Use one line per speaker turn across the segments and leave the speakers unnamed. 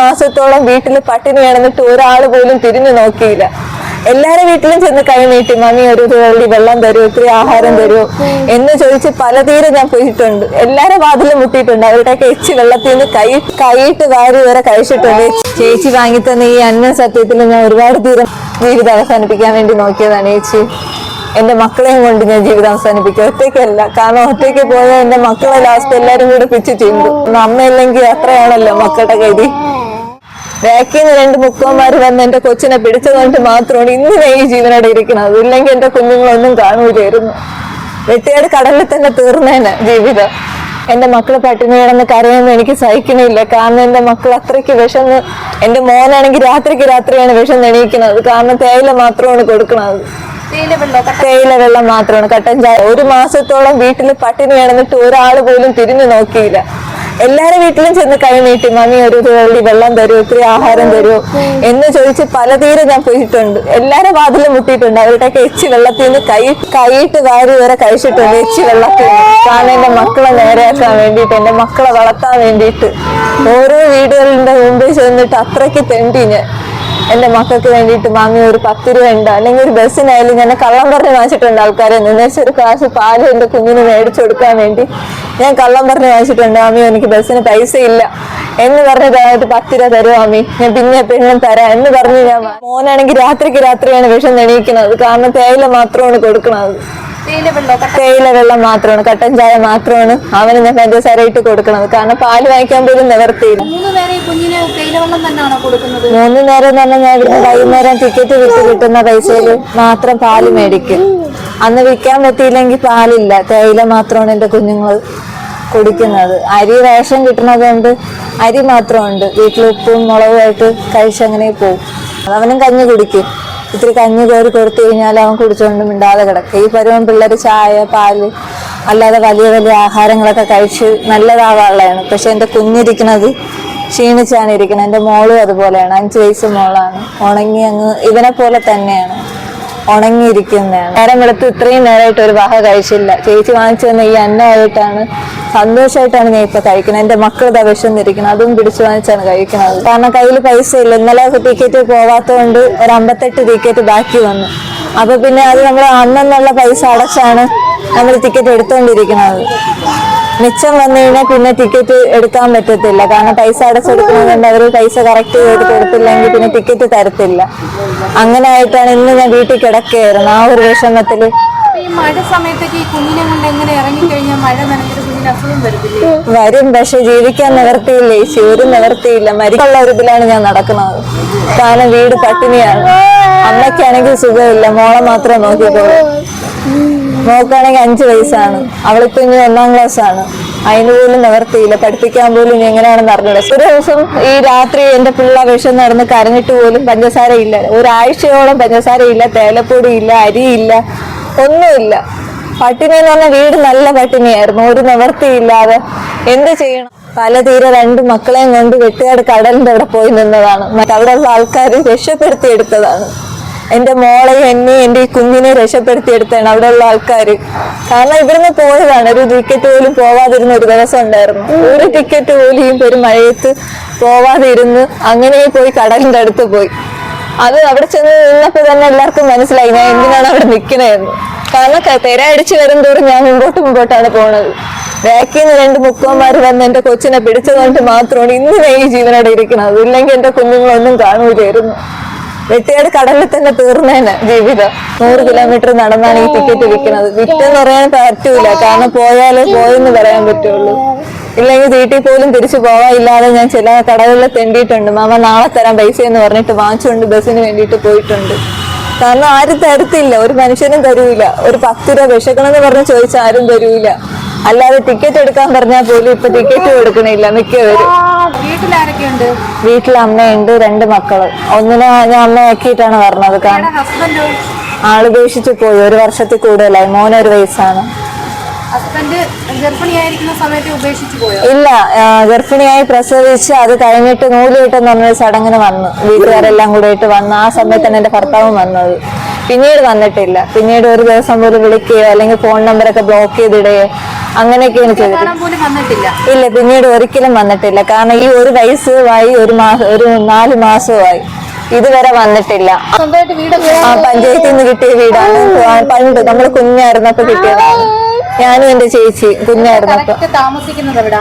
മാസത്തോളം വീട്ടിൽ പട്ടിണി കിടന്നിട്ട് ഒരാൾ പോലും തിരിഞ്ഞു നോക്കിയില്ല. എല്ലാരും വീട്ടിലും ചെന്ന് കൈ നീട്ടി മമ്മി ഒരു തുള്ളി വെള്ളം തരൂ ഇത്തിരി ആഹാരം തരൂ എന്ന് ചോദിച്ച് പലതീരെ ഞാൻ പോയിട്ടുണ്ട്. എല്ലാരും വാതിലും മുട്ടിയിട്ടുണ്ട്. അവരുടെയൊക്കെ എച്ചി വെള്ളത്തിൽ നിന്ന് കൈ കൈയിട്ട് വാരി വരെ കഴിച്ചിട്ടുണ്ട്. ചേച്ചി വാങ്ങി തന്ന ഈ അന്ന സത്യത്തിൽ ഞാൻ ഒരുപാട് തീരം ജീവിതം അവസാനിപ്പിക്കാൻ വേണ്ടി നോക്കിയതാണ് ചേച്ചി. എന്റെ മക്കളെയും കൊണ്ട് ഞാൻ ജീവിതം അവസാനിപ്പിക്കും. ഒറ്റയ്ക്കല്ല. കാരണം ഒറ്റയ്ക്ക് പോയാൽ എന്റെ മക്കളെ ലാസ്റ്റ് എല്ലാരും കൂടെ പിച്ച് ചെയ്യുന്നു അമ്മയില്ലെങ്കിൽ അത്രയാണല്ലോ മക്കളുടെ ഗതി. ബാക്കിൽ നിന്ന് രണ്ട് മുക്കോന്മാർ വന്ന് എന്റെ കൊച്ചിനെ പിടിച്ചതുകൊണ്ട് മാത്രമാണ് ഇന്ന് ഈ ജീവനോടെ ഇരിക്കുന്നത്. ഇല്ലെങ്കിൽ എന്റെ കുഞ്ഞുങ്ങളൊന്നും കാണൂലായിരുന്നു. വെട്ടിയാട് കടലിൽ തന്നെ തീർന്നേനെ ജീവിതം. എന്റെ മക്കൾ പട്ടിണി കിടന്ന് കരയുന്ന എനിക്ക് സഹിക്കണില്ല. കാരണം എന്റെ മക്കൾ അത്രയ്ക്ക് വിഷന്ന് എന്റെ മോനാണെങ്കിൽ രാത്രിക്ക് രാത്രിയാണ് വിഷം എണീക്കുന്നത്. കാരണം തേയില മാത്രമാണ് കൊടുക്കുന്നത്.
തേയില വെള്ളം
മാത്രമാണ്. കട്ടൻ ചായ. ഒരു മാസത്തോളം വീട്ടിൽ പട്ടിണി കിടന്നിട്ട് ഒരാൾ പോലും തിരിഞ്ഞു നോക്കിയില്ല. എല്ലാരും വീട്ടിലും ചെന്ന് കൈ നീട്ടി മമ്മി ഒരു തുള്ളി വെള്ളം തരൂ ഇത്തിരി ആഹാരം തരൂ എന്ന് ചോദിച്ച് പലതീരെ ഞാൻ പോയിട്ടുണ്ട്. എല്ലാരും വാതിലും മുട്ടിയിട്ടുണ്ട്. അവരുടെയൊക്കെ എച്ചി വെള്ളത്തിൽ നിന്ന് കൈ കൈയിട്ട് വാരി വരെ കഴിച്ചിട്ടുണ്ട് എച്ചി വെള്ളത്തിൽ കാരണം എന്റെ മക്കളെ നേരെയാക്കാൻ വേണ്ടിയിട്ട് എന്റെ മക്കളെ വളർത്താൻ വേണ്ടിയിട്ട് ഓരോ വീടുകളുടെ മുമ്പിൽ ചെന്നിട്ട് അത്രയ്ക്ക് തെണ്ടി ഞാൻ. എന്റെ മക്കൾക്ക് വേണ്ടിയിട്ട് മാമി ഒരു പത്ത് രൂപ ഉണ്ട് അല്ലെങ്കിൽ ഒരു ബസ്സിനായാലും ഞാൻ കള്ളം പറഞ്ഞ് വാങ്ങിച്ചിട്ടുണ്ട് ആൾക്കാരെ നിന്ന് ഒരു കാശ് പാൽ എന്റെ കുഞ്ഞിന് മേടിച്ചു കൊടുക്കാൻ വേണ്ടി. ഞാൻ കള്ളം പറഞ്ഞ് വാങ്ങിച്ചിട്ടുണ്ട് മാമി എനിക്ക് ബസ്സിന് പൈസ ഇല്ല എന്ന് പറഞ്ഞതായിട്ട് പത്ത് രൂപ തരുമോ മാമി ഞാൻ പിന്നെ എപ്പോഴും തരാം എന്ന് പറഞ്ഞു ഞാൻ മോനാണെങ്കിൽ രാത്രിക്ക് രാത്രിയാണ് വിഷം നെണീക്കുന്നത്. കാരണം തേയില മാത്രമാണ് കൊടുക്കുന്നത്
തേയില വെള്ളോ?
മാത്രമാണ് കട്ടൻ ചായ മാത്രമാണ് അവന് ഞാൻ പഞ്ചസാര ഇട്ട് കൊടുക്കുന്നത് കാരണം പാൽ വാങ്ങിക്കാൻ പോലും നിവർത്തിയില്ല.
മൂന്ന് നേരം തന്നെ
മൂന്ന് നേരം എന്ന് പറഞ്ഞാൽ ഞാൻ ഇവിടുന്ന് വൈകുന്നേരം ടിക്കറ്റ് വിറ്റ് കിട്ടുന്ന പൈസയിൽ മാത്രം പാൽ മേടിക്കും. അന്ന് വിൽക്കാൻ പറ്റിയില്ലെങ്കിൽ പാലില്ല. തേയില മാത്രമാണ് എന്റെ കുഞ്ഞുങ്ങൾ കുടിക്കുന്നത്. അരി റേഷൻ കിട്ടുന്നത് കൊണ്ട് അരി മാത്രമുണ്ട്. വീട്ടിൽ ഉപ്പും മുളകുമായിട്ട് കഴിച്ചങ്ങനെ പോകും. അവനും കഞ്ഞി കുടിക്കും. ഇത്തിരി കഞ്ഞി കോരി കൊടുത്തു കഴിഞ്ഞാൽ അവൻ കുടിച്ചുകൊണ്ട് മിണ്ടാതെ കിടക്കും. ഈ പരുവം പിള്ളേർ ചായ പാൽ അല്ലാതെ വലിയ വലിയ ആഹാരങ്ങളൊക്കെ കഴിച്ച് നല്ലതാവാനുള്ളതാണ് പക്ഷെ എന്റെ കുഞ്ഞിരിക്കുന്നത് ക്ഷീണിച്ചാണ് ഇരിക്കുന്നത്. എന്റെ മോളും അതുപോലെയാണ്. അഞ്ച് വയസ്സ് മോളാണ്. ഉണങ്ങി അങ്ങ് ഇവനെ പോലെ തന്നെയാണ്. ഉണങ്ങിയിരിക്കുന്നതാണ്. നേരം വെളുത്ത് ഇത്രയും നേരമായിട്ട് ഒരു വാഹ കഴിച്ചില്ല. ചേച്ചി വാങ്ങിച്ചു തന്ന ഈ അന്നമായിട്ടാണ് സന്തോഷമായിട്ടാണ് ഞാൻ ഇപ്പൊ കഴിക്കുന്നത്. എന്റെ മക്കൾ ഇതാ വിശന്നിരിക്കുന്നത് അതും പിടിച്ചു വാങ്ങിച്ചാണ് കഴിക്കുന്നത്. കാരണം കയ്യിൽ പൈസ ഇല്ല. ഇന്നലെ ടിക്കറ്റ് പോവാത്തതുകൊണ്ട് ഒരു അമ്പത്തെട്ട് ടിക്കറ്റ് ബാക്കി വന്നു. അപ്പൊ പിന്നെ അത് നമ്മൾ അന്നെന്നുള്ള പൈസ അടച്ചാണ് നമ്മൾ ടിക്കറ്റ് എടുത്തുകൊണ്ടിരിക്കുന്നത് മിച്ചം വന്നു കഴിഞ്ഞാൽ പിന്നെ ടിക്കറ്റ് എടുക്കാൻ പറ്റത്തില്ല. കാരണം പൈസ അടച്ചെടുക്കുന്നതുകൊണ്ട് അവർ പൈസ കറക്റ്റ് ചെയ്ത് കൊടുത്തില്ലെങ്കിൽ പിന്നെ ടിക്കറ്റ് തരത്തില്ല. അങ്ങനെ ആയിട്ടാണ് ഇന്ന് ഞാൻ വീട്ടിൽ കിടക്കുകയായിരുന്നു. ആ ഒരു
വിഷമത്തിൽ. ഈ മഴ സമയത്തൊക്കെ ഈ കുഞ്ഞിനെ കൊണ്ട് എങ്ങനെ ഇറങ്ങിക്കഴിഞ്ഞാൽ മഴ
വരും പക്ഷെ ജീവിക്കാൻ നിവർത്തിയില്ല? ചേച്ചി ഒരു നിവർത്തിയില്ല. മരിക്കുള്ള ഒരു ഇതിലാണ് ഞാൻ നടക്കുന്നത്. കാരണം വീട് പട്ടിണിയാണ്. അമ്മയ്ക്കാണെങ്കിൽ സുഖമില്ല. മോളെ മാത്രം നോക്കിയിട്ടുള്ളൂ മോക്കാണെങ്കിൽ അഞ്ച് വയസ്സാണ്. അവളിപ്പോ ഇനി ഒന്നാം ക്ലാസ് ആണ്. അതിന് പോലും നിവർത്തിയില്ല. പഠിപ്പിക്കാൻ പോലും എങ്ങനെയാണെന്ന് അറിഞ്ഞില്ല ഒരു ദിവസം ഈ രാത്രി എന്റെ പിള്ള വിഷം നടന്ന് കരഞ്ഞിട്ട് പോലും പഞ്ചസാര ഇല്ല. ഒരാഴ്ചയോളം പഞ്ചസാര ഇല്ല. തേലപ്പൊടി ഇല്ല. അരിയില്ല ഒന്നുമില്ല. പട്ടിണി എന്ന് പറഞ്ഞ വീട് നല്ല പട്ടിണിയായിരുന്നു. ഒരു നിവർത്തിയില്ലാതെ എന്ത് ചെയ്യണം? പല തീരെ രണ്ട് മക്കളെയും കൊണ്ട് വെട്ടുകാട് കടലിന്റെ അവിടെ പോയി നിന്നതാണ്. മറ്റവിടെയുള്ള ആൾക്കാർ രക്ഷപ്പെടുത്തി എടുത്തതാണ്. എന്റെ മോളെയും എന്നെയും എന്റെ ഈ കുഞ്ഞിനെ രക്ഷപ്പെടുത്തി എടുത്താണ് അവിടെയുള്ള ആൾക്കാർ കാരണം ഇവിടുന്ന് പോയതാണ്. ഒരു ടിക്കറ്റ് പോലും പോവാതിരുന്ന ഒരു ദിവസം ഉണ്ടായിരുന്നു. ഒരു ടിക്കറ്റ് പോലും ഈ പെരുമഴയത്ത് പോവാതിരുന്ന് അങ്ങനെ പോയി കടലിന്റെ അടുത്ത് പോയി. അത് അവിടെ ചെന്ന് നിന്നപ്പോ തന്നെ എല്ലാവർക്കും മനസ്സിലായി ഞാൻ എന്തിനാണ് അവിടെ നിൽക്കണതെന്ന് കാരണം ക- തിര അടിച്ചു വരും തോറും ഞാൻ മുമ്പോട്ട് മുമ്പോട്ടാണ് പോണത്. ബാക്കിൽ നിന്ന് രണ്ട് മുക്കോമാര് വന്ന് എന്റെ കൊച്ചിനെ പിടിച്ചതുകൊണ്ട് മാത്രമാണ് ഇന്ന് ഞാൻ ഈ ജീവനോടെ ഇരിക്കുന്നത് ഇല്ലെങ്കിൽ എന്റെ കുഞ്ഞുങ്ങളൊന്നും കാണൂലായിരുന്നു വെട്ടിയാട് കടലിൽ തന്നെ തീർന്നേനെ ജീവിതം. നൂറ് കിലോമീറ്റർ നടന്നാണ് ഈ ടിക്കറ്റ് വിൽക്കുന്നത് വിറ്റെന്ന് പറയാൻ പറ്റൂല. കാരണം പോയാലേ പോയെന്ന് പറയാൻ പറ്റുള്ളൂ. ഇല്ലെങ്കിൽ വീട്ടിൽ പോലും തിരിച്ചു പോവാനില്ലാതെ ഞാൻ ചില കടകളിൽ തെണ്ടിയിട്ടുണ്ട്. മാമ നാളെ തരാൻ പൈസ എന്ന് പറഞ്ഞിട്ട് വാങ്ങിച്ചുകൊണ്ട് ബസ്സിന് വേണ്ടിയിട്ട് പോയിട്ടുണ്ട്. കാരണം ആരും തരത്തില്ല. ഒരു മനുഷ്യനും തരൂല. ഒരു പത്ത് രൂപ വിശക്കണമെന്ന് പറഞ്ഞ് ചോദിച്ചാൽ ആരും തരൂല. അല്ലാതെ ടിക്കറ്റ് എടുക്കാൻ പറഞ്ഞാൽ പോലും ഇപ്പൊ ടിക്കറ്റ് കൊടുക്കണില്ല മിക്കവരും.
വീട്ടിലാരൊക്കെയുണ്ട്?
വീട്ടിൽ അമ്മയുണ്ട് രണ്ട് മക്കൾ. ഒന്നിനെ ഞാൻ അമ്മയാക്കിയിട്ടാണ് പറഞ്ഞത് കാരണം
ആൾ
ആളുപേക്ഷിച്ച് പോയി. ഒരു വർഷത്തിൽ കൂടുതലായി. മോനൊരു വയസ്സാണ്. ഇല്ല ഗർഭിണിയായി പ്രസവിച്ച് അത് കഴിഞ്ഞിട്ട് നൂൽ നമ്മൾ പറഞ്ഞൊരു ചടങ്ങിന് വന്നു. വീട്ടുകാരെല്ലാം കൂടെ ആയിട്ട് വന്നു ആ സമയത്താണ് എന്റെ ഭർത്താവും വന്നത്. പിന്നീട് വന്നിട്ടില്ല. പിന്നീട് ഒരു ദിവസം പോലും വിളിക്കുകയോ അല്ലെങ്കിൽ ഫോൺ നമ്പറൊക്കെ ബ്ലോക്ക് ചെയ്തിടുകയോ അങ്ങനെയൊക്കെയാണ് ചെയ്തത്
കാണാൻ
ഇല്ല പിന്നീട് ഒരിക്കലും വന്നിട്ടില്ല. കാരണം ഈ ഒരു വയസ്സുമായി ഒരു മാസം ഒരു നാല് മാസമായി ഇതുവരെ വന്നിട്ടില്ല. പഞ്ചായത്തിൽ നിന്ന് കിട്ടിയ വീടാണ്. പണ്ട് നമ്മൾ കുഞ്ഞായിരുന്നപ്പോ കിട്ടിയതാണ്. ഞാനും എന്റെ ചേച്ചി കുഞ്ഞായിരുന്നപ്പോ
കറക്റ്റ് താമസിക്കുന്നത് എവിടാ?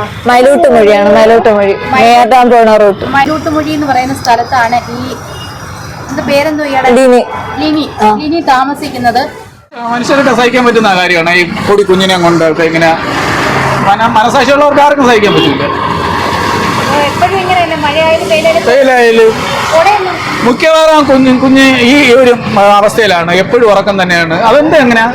മൊഴിയാണ് മയിലൂട്ട് മൊഴി. നേടാൻ പോണ റൂട്ട്.
മലൂട്ടുമൊഴി എന്ന് പറയുന്ന സ്ഥലത്താണ് ഈ മനുഷ്യരൊക്കെ പേരെന്തോ
ലിനി.
ലിനി. ലിനി താമസിക്കുന്നത്.
മനുഷ്യർക്ക് സഹിക്കാൻ പറ്റുന്ന കാര്യമാണ്. ഈ പൊടി കുഞ്ഞിനെ കൊണ്ട് ഇങ്ങനെ മനസ്സാക്ഷിയുള്ളവർക്ക് മനസാക്ഷിയുള്ളവർക്ക് ആർക്കും സഹിക്കാൻ പറ്റില്ല. മിക്കവാറും കുഞ്ഞ് കുഞ്ഞ് ഈ ഒരു അവസ്ഥയിലാണ്. എപ്പോഴും ഉറക്കം തന്നെയാണ്. അതെന്താ എങ്ങനെയാ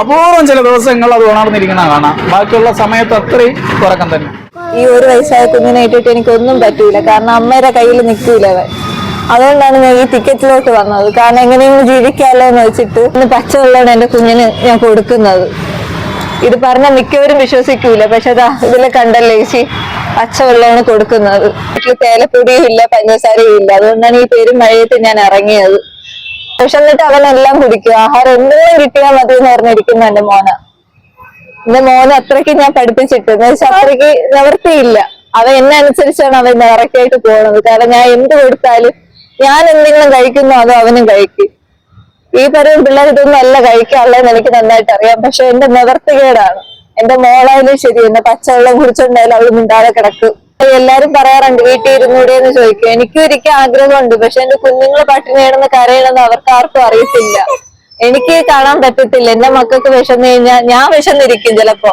അപൂർവം ചില ദിവസങ്ങൾ അത് ഉണർന്നിരിക്കുന്ന കാണാം. ബാക്കിയുള്ള സമയത്ത് അത്രയും ഉറക്കം തന്നെ.
ഈ ഒരു വയസ്സായ കുഞ്ഞിനെ ഇട്ടിട്ട് എനിക്കൊന്നും പറ്റൂല. കാരണം അമ്മയുടെ കയ്യിൽ നിൽക്കൂല അവൻ. അതുകൊണ്ടാണ് ഞാൻ ഈ ടിക്കറ്റിലോട്ട് വന്നത്. കാരണം എങ്ങനെയെങ്കിലും ജീവിക്കാമല്ലോ എന്ന് വെച്ചിട്ട് ഇന്ന് പച്ചവെള്ളമാണ് എന്റെ കുഞ്ഞിന് ഞാൻ കൊടുക്കുന്നത്. ഇത് പറഞ്ഞ മിക്കവരും വിശ്വസിക്കൂല. പക്ഷെ അതാ ഇതിലെ കണ്ടല്ലേ ചേച്ചി? പച്ചവെള്ളമാണ് കൊടുക്കുന്നത്. വീട്ടിൽ തേലപ്പൊടിയും ഇല്ല പഞ്ചസാരയും ഇല്ല. അതുകൊണ്ടാണ് ഈ പേരും മഴയത്ത് ഞാൻ ഇറങ്ങിയത്. പക്ഷെ എന്നിട്ട് അവൻ എല്ലാം കുടിക്കും ആഹാരം എന്തെങ്കിലും കിട്ടിയാൽ മതി എന്ന് പറഞ്ഞിരിക്കുന്ന എന്റെ മോന. എന്റെ മോനെ അത്രയ്ക്ക് ഞാൻ പഠിപ്പിച്ചിട്ട് എന്ന് അത്രയ്ക്ക് നിവർത്തിയില്ല. അവൻ എന്നെ അനുസരിച്ചാണ് അവൻ നിറക്കായിട്ട് പോകുന്നത്. കാരണം ഞാൻ എന്ത് കൊടുത്താലും ഞാൻ എന്തെങ്കിലും കഴിക്കുന്നോ അതോ അവനും കഴിക്കും. ഈ പറയും പിള്ളേർ ഇതൊന്നും അല്ല കഴിക്കാനുള്ളതെന്ന് എനിക്ക് നന്നായിട്ട് അറിയാം. പക്ഷെ എന്റെ നിവർത്തികേടാണ്. എന്റെ മോളായാലും ശരി എന്റെ പച്ചവെള്ളം കുടിച്ചോണ്ടായാലും അവൾ മിണ്ടാതെ കിടക്കും. എല്ലാരും പറയാറുണ്ട് വീട്ടിൽ ഇരുന്നൂടെ എന്ന് ചോദിക്കും. എനിക്കും ഒരിക്കൽ ആഗ്രഹമുണ്ട് പക്ഷെ എന്റെ കുഞ്ഞുങ്ങൾ പട്ടിണി കിടന്ന് കരയണമെന്ന് അവർക്ക് ആർക്കും അറിയത്തില്ല. എനിക്ക് കാണാൻ പറ്റത്തില്ല. എന്റെ മക്കൾക്ക് വിശന്നു കഴിഞ്ഞാൽ ഞാൻ വിശന്നിരിക്കും ചിലപ്പോ.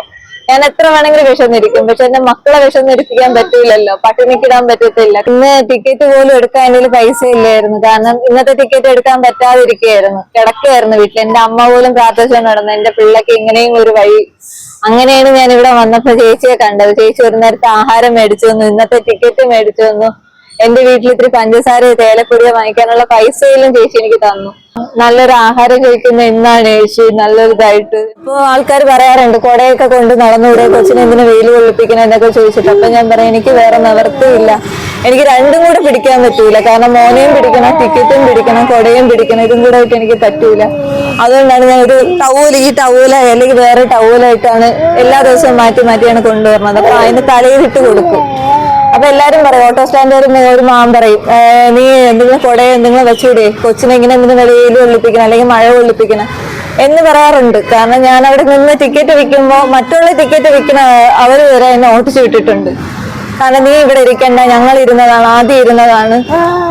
ഞാൻ എത്ര വേണമെങ്കിലും വിശന്നിരിക്കും പക്ഷെ എന്റെ മക്കളെ വിശന്നിരിപ്പിക്കാൻ പറ്റൂലല്ലോ. പട്ടിണിക്കിടാൻ പറ്റത്തില്ല. ഇന്ന് ടിക്കറ്റ് പോലും എടുക്കാൻ എന്റെ പൈസ ഇല്ലായിരുന്നു. കാരണം ഇന്നത്തെ ടിക്കറ്റ് എടുക്കാൻ പറ്റാതിരിക്കുകയായിരുന്നു. കിടക്കുകയായിരുന്നു വീട്ടിൽ. എന്റെ അമ്മ പോലും പ്രാർത്ഥിച്ചു നടന്നു എന്റെ പിള്ളക്ക് ഇങ്ങനെയും ഒരു വഴി അങ്ങനെയാണ് ഞാൻ ഇവിടെ വന്നപ്പോ ചേച്ചിയെ കണ്ടത്. ചേച്ചി ഒരു നേരത്തെ ആഹാരം മേടിച്ചു തന്നു ഇന്നത്തെ ടിക്കറ്റ് മേടിച്ചു തന്നു. എന്റെ വീട്ടിൽ ഇത്തിരി പഞ്ചസാര തേലപ്പൊടിയോ വാങ്ങിക്കാനുള്ള പൈസയിലും ചേച്ചി എനിക്ക് തന്നു. നല്ലൊരു ആഹാരം കഴിക്കുന്ന എന്നാണ് ചേച്ചി. നല്ലൊരു ഇതായിട്ട്. ഇപ്പൊ ആൾക്കാർ പറയാറുണ്ട് കൊടയൊക്കെ കൊണ്ട് നടന്നുകൂടെ? കൊച്ചിനെ എന്തിനു വെയിൽ കൊള്ളിപ്പിക്കണം എന്നൊക്കെ ചോദിച്ചിട്ട്. അപ്പൊ ഞാൻ പറയാം എനിക്ക് വേറെ നിവർത്തിയില്ല. എനിക്ക് രണ്ടും കൂടെ പിടിക്കാൻ പറ്റൂല. കാരണം മോനെയും പിടിക്കണം ടിക്കറ്റും പിടിക്കണം കൊടയും പിടിക്കണം ഇതും കൂടെ ആയിട്ട് എനിക്ക് പറ്റൂല. അതുകൊണ്ടാണ് ഞാൻ ഒരു ടവൂൽ ഈ ടൗല അല്ലെങ്കിൽ വേറെ ടൗലായിട്ടാണ് എല്ലാ ദിവസവും മാറ്റി മാറ്റിയാണ് കൊണ്ടുവരുന്നത്. അപ്പൊ അതിന് തലയിൽ ഇട്ട് കൊടുക്കും. അപ്പൊ എല്ലാരും പറയും ഓട്ടോ സ്റ്റാൻഡ് വരുന്ന ഒരു മാം പറയും നീ എന്തെങ്കിലും കൊടയോ എന്തെങ്കിലും വെച്ചൂടെ? കൊച്ചിനെ ഇങ്ങനെ എന്തെങ്കിലും വെളിയിൽ ഒളിപ്പിക്കണം? അല്ലെങ്കിൽ മഴ ഒളിപ്പിക്കണം? എന്ന് പറയാറുണ്ട്. കാരണം ഞാൻ അവിടെ നിന്ന് ടിക്കറ്റ് വിൽക്കുമ്പോ മറ്റുള്ള ടിക്കറ്റ് വിൽക്കുന്ന അവർ വരെ എന്നെ ഓട്ടിച്ചു വിട്ടിട്ടുണ്ട്. കാരണം നീ ഇവിടെ ഇരിക്കണ്ട ഞങ്ങൾ ഇരുന്നതാണ് ആദ്യം ഇരുന്നതാണ്.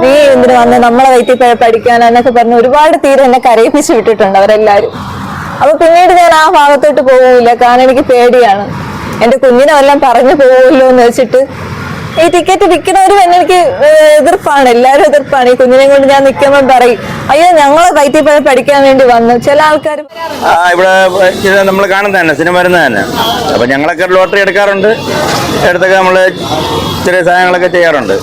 നീ എന്തിനു വന്ന് നമ്മളെ വയറ്റിൽ പോയി പഠിക്കാൻ എന്നൊക്കെ പറഞ്ഞ് ഒരുപാട് തീരെ എന്നെ കരയിപ്പിച്ച് വിട്ടിട്ടുണ്ട് അവരെല്ലാരും. അപ്പൊ പിന്നീട് ഞാൻ ആ ഭാഗത്തോട്ട് പോകില്ല കാരണം എനിക്ക് പേടിയാണ്. എന്റെ കുഞ്ഞിനെ വല്ലതും പറഞ്ഞു പോകുമല്ലോ എന്ന് വെച്ചിട്ട് ഈ ടിക്കറ്റ് വിൽക്കുന്നവരും എനിക്ക് എതിർപ്പാണ് എല്ലാവരും എതിർപ്പാണ്. ഈ കുഞ്ഞിനെ കൊണ്ട് ഞാൻ നിൽക്കുമ്പോൾ പറയും അയ്യോ ഞങ്ങളെ വയറ്റിൽ പോയി പഠിക്കാൻ വേണ്ടി വന്നു. ചില ആൾക്കാർ
ഇവിടെ നമ്മൾ കാണുന്ന തന്നെ സിനിമ വരുന്ന തന്നെ അപ്പൊ ഞങ്ങളൊക്കെ ലോട്ടറി എടുക്കാറുണ്ട്. എടുത്തൊക്കെ നമ്മൾ ചെറിയ സഹായങ്ങളൊക്കെ ചെയ്യാറുണ്ട്.